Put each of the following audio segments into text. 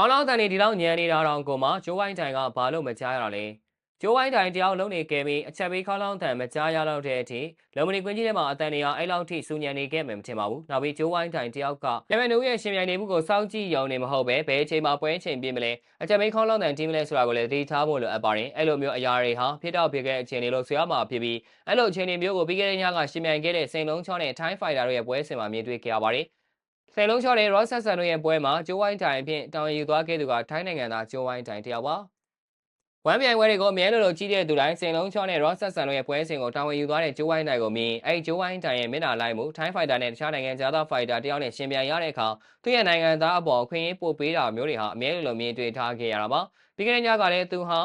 ခေါင်းလောင်းတန်နေဒီလောက်ညံနေတာတော့ကိုမှကျိုးဝိုင်းတိုင်ကဘာလို့မကြားရတာလဲကျိုးဝိုင်းတိုင်တယောက်လုံးနေခဲ့ပြီးအချက်ပေးခေါင်းလောင်းတန်မကြားရတော့တဲ့အထိလုံမနီကွင်းကြီးထဲမှာအတန်နေအောင်အဲ့လောက်ထိစူညံနေခဲ့မယ်မထင်ပါဘူးနောက်ပြီးကျိုးဝိုင်းတိုင်တယောက်ကလက်မနိုးရဲ့ရှင်ပြိုင်နေမှုကိုစောင့်ကြည့်ရုံနေမဟုတ်ပဲဘယ်အချိန်မှာပွဲချိန်ပြင်းမလဲအချက်ပေးခေါင်းလောင်းတန်တင်းမလဲဆိုတာကိုလည်းသတိထားဖို့လိုအပ်ပါတယ်အဲ့လိုမျိုးအရာတွေဟာဖြစ်တော့ဖြစ်ခဲ့အခြေအနေလို့ဆိုရမှာဖြစ်ပြီးအဲ့လိုအခြေအနေမျိုးကိုပြီးခဲ့တဲ့ညကရှင်ပြိုင်ခဲ့တဲ့စိန်လုံးချောနဲ့ Thai Fighter တို့ရဲ့ပွဲစဉ်မှာမြင်တွေ့ခဲ့ရပါတယ် စိန်လုံးချောတဲ့ Ross Sasson တို့ရဲ့ပွဲမှာကျိုးဝိုင်းတိုင်အဖြစ်တောင်ယူသွားခဲ့သူကထိုင်းနိုင်ငံသားကျိုးဝိုင်းတိုင်တယောက်ပါဝမ်းပြိုင်ပွဲတွေကိုအမြဲလိုလိုကြီးတဲ့သူတိုင်းစိန်လုံးချောနဲ့ Ross Sasson တို့ရဲ့ပွဲစဉ်ကိုတာဝန်ယူသွားတဲ့ကျိုးဝိုင်းတိုင်ကိုမြင်အဲ့ကျိုးဝိုင်းတိုင်ရဲ့မျက်နှာလိုက်မှု Thai Fighter နဲ့တခြားနိုင်ငံသား Fighter တယောက်နဲ့ရှင်ပြိုင်ရတဲ့အခါသူ့ရဲ့နိုင်ငံသားအပေါ်ခွင့်ရေးပို့ပေးတာမျိုးတွေဟာအမြဲလိုလိုမြင်တွေ့ထားခဲ့ရတာပါပြီးခဲ့တဲ့ညကလည်းသူဟာ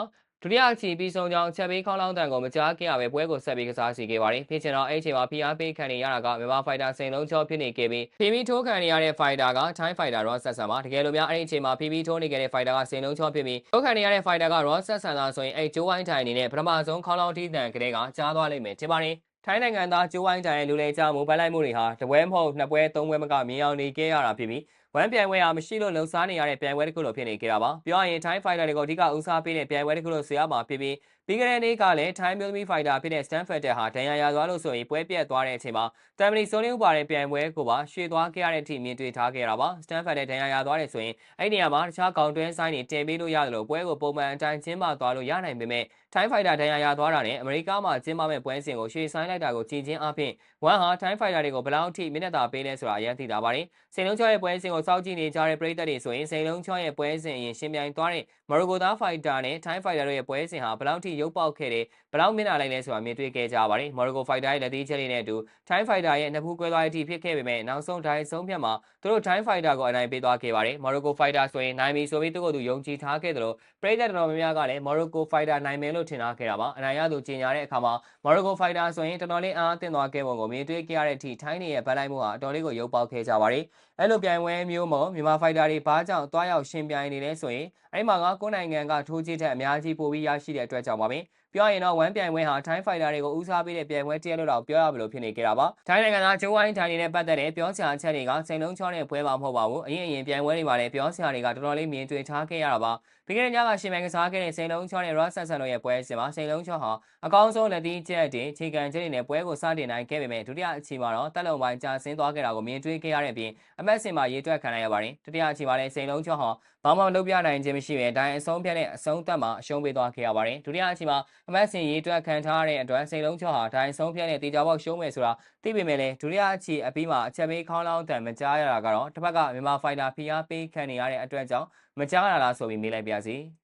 ဒုတိယအချီပြီးဆုံးကြောင်းချက်ပေးခေါင်းလောင်းတန်ကိုမကြားခဲ့ရပဲပွဲကိုဆက်ပြီးကစားစီခဲ့ပါတယ်ဖြစ်ချင်တော့အဲ့ချိန်မှာ PR ပေးခံနေရတာကမြန်မာဖိုက်တာစိန်လုံးချောဖြစ်နေခဲ့ပြီးဖီမီထိုးခံနေရတဲ့ဖိုက်တာက Thai Fighter Ross Sasson ပါတကယ်လို့များအဲ့ဒီအချိန်မှာဖီမီထိုးနေခဲ့တဲ့ဖိုက်တာကစိန်လုံးချောဖြစ်ပြီးထိုးခံနေရတဲ့ဖိုက်တာက Ross Sasson သာဆိုရင်အဲ့ဂျိုးဝိုင်းထိုင်အနေနဲ့ပထမဆုံးခေါင်းလောင်းထိတန်ကလေးကကြားသွားလိမ့်မယ်ထင်ပါတယ်ထိုင်းနိုင်ငံသားကျိုးဝိုင်းတိုင်လူလေကြောင့်မိုဘိုင်းလိုက်မှုတွေဟာတပွဲမဟုတ်နှစ်ပွဲသုံးပွဲမကမြင်အောင်နေခဲ့ရတာဖြစ်ပြီး ဝမ်းပြိုင်ပွဲဟာမရှိလို့လှုပ်ရှားနေရတဲ့ပြိုင်ပွဲတစ်ခုလိုဖြစ်နေကြတာပါပြောရရင် Thai Fighter တွေကိုအဓိကဦးစားပေးတဲ့ပြိုင်ပွဲတစ်ခုလို့ဆိုရမှာဖြစ်ပြီးပြီးခဲ့တဲ့နေ့ကလည်း Thai မျိုးသမီး Fighter ဖြစ်တဲ့ Stanford တက်ဟာဒဏ်ရာရသွားလို့ဆိုရင်ပွဲပြတ်သွားတဲ့အချိန်မှာတမ်မနီဆိုလင်းဥပါတဲ့ပြိုင်ပွဲကိုပါရွှေ့သွားခဲ့ရတဲ့အထိမြင်တွေ့ထားခဲ့ရတာပါ Stanford တက်ဒဏ်ရာရသွားတယ်ဆိုရင်အဲ့ဒီနေရာမှာတခြားကောင်တွဲဆိုင်တွေတင်ပေးလို့ရတယ်လို့ပွဲကိုပုံမှန်အတိုင်းကျင်းပသွားလို့ရနိုင်ပေမဲ့ Thai Fighter ဒဏ်ရာရသွားတာနဲ့အမေရိကမှာကျင်းပမဲ့ပွဲစဉ်ကိုရွှေ့ဆိုင်းလိုက်တာကိုကြည်ချင်းအပြင်ဝမ်ဟာ Thai Fighter တွေကိုဘယ်လောက်အထိမျက်နှာသာပေးလဲဆိုတာအရင်သိတာပါတယ်စိန်လုံးချောရဲ့ပွဲစဉ်ကိုစောင့်ကြည့်နေကြတဲ့ပရိသတ်တွေဆိုရင်စိန်လုံးချောရဲ့ပွဲစဉ်အရင်ရှင်းပြိုင်သွားတဲ့မော်ရိုကိုသား Fighter နဲ့ Thai Fighter တို့ရဲ့ပွဲစဉ်ဟာဘယ်လောက်ထိရုပ်ပေါက်ခဲ့တယ်ဘယ်လောက်မျက်နှာလိုက်လဲဆိုတာမြင်တွေ့ခဲ့ကြပါတယ်မော်ရိုကို Fighter ရဲ့လက်သေးချက်လေးနဲ့အတူ Thai Fighter ရဲ့နှစ်ဖူးကွဲသွားတဲ့အထိဖြစ်ခဲ့ပေမဲ့နောက်ဆုံးဒိုင်းဆုံးဖြတ်မှာသူတို့ Thai Fighter ကိုအနိုင်ပေးသွားခဲ့ပါတယ်မော်ရိုကို Fighter ဆိုရင်နိုင်ပြီဆိုပြီးသူ့ကိုယ်သူယုံကြည်ထားခဲ့တယ်လို့ပရိသတ်တော်များများကလည်း Morocco Fighter နိုင်မယ်လို့ထင်ထားခဲ့တာပါအနိုင်ရသူကြီးညာတဲ့အခါမှာ Morocco Fighter ဆိုရင်တော်တော်လေးအားအသင့်သွားခဲ့ပုံကိုမြင်တွေ့ခဲ့ရတဲ့အထိထိုင်းနေရဲ့ဗတ်လိုက်မှုဟာအတော်လေးကိုရုပ်ပေါက်ခဲ့ကြပါတယ်အဲ့လိုပြိုင်ပွဲမျိုးမှာမြန်မာ Fighter တွေဘာကြောင့်တွားရောက်ရှင်ပြိုင်နေလဲဆိုရင်အဲ့မှာကကိုယ်နိုင်ငံကထိုးချစ်တဲ့အများကြီးပိုပြီးရရှိတဲ့အတွက်ကြောင့်ပါပဲပြောရင်တော့ဝမ်ပြိုင်ပွဲဟာထိုင်းဖိုင်တာတွေကိုဦးစားပေးတဲ့ပြိုင်ပွဲတရက်လို့တော့ပြောရမလို့ဖြစ်နေကြတာပါထိုင်းနိုင်ငံသားဂျိုးဝိုင်းထိုင်နေတဲ့ပတ်သက်တဲ့ပြောစရာအချက်တွေကစိန်လုံးချောတဲ့ပွဲမှာမဟုတ်ပါဘူးအရင်အရင်ပြိုင်ပွဲတွေမှာလည်းပြောစရာတွေကတော်တော်လေးမြင်တွေ့ထားခဲ့ရတာပါပြီးခဲ့တဲ့ညကရှင်မြိုင်ကစားခဲ့တဲ့စိန်လုံးချောနဲ့ Ross Sasson တို့ရဲ့ပွဲစဉ်မှာစိန်လုံးချောဟာအကောင်းဆုံးလက်သီးချက်တင်ခြေကန်ချက်တွေနဲ့ပွဲကိုစတင်နိုင်ခဲ့ပေမဲ့ဒုတိယအချိန်မှာတော့တက်လုံပိုင်းကြာဆင်းသွားခဲ့တာကိုမြင်တွေ့ခဲ့ရတဲ့အပြင်အမတ်စင်မှာရေးတွက်ခံရရပါတယ်တတိယအချိန်မှာလည်းစိန်လုံးချောဟာဘာမှမလုပ်ပြနိုင်ခြင်းမရှိဘဲဒိုင်းအဆုံးဖြတ်တဲ့အဆုံးသတ်မှာအရှုံးပေးသွားခဲ့ရပါတယ်ဒုတိယအချိန်မှာအမတ်စင်ရေးတွက်ခံထားရတဲ့အတွက်စိန်လုံးချောဟာဒိုင်းဆုံးဖြတ်တဲ့တေချာပေါက်ရှုံးမယ်ဆိုတာသိပေမဲ့လည်းဒုတိယအချိန်အပြီးမှာအချက်ပေးခေါင်းလောင်းတန်မကြားရတာကတော့တစ်ဖက်ကမြန်မာဖိုင်တာဖိအားပေးခံနေရတဲ့အတွက်ကြောင့်မကြားရလားဆိုပြီးမေးလိုက်ပါစီ။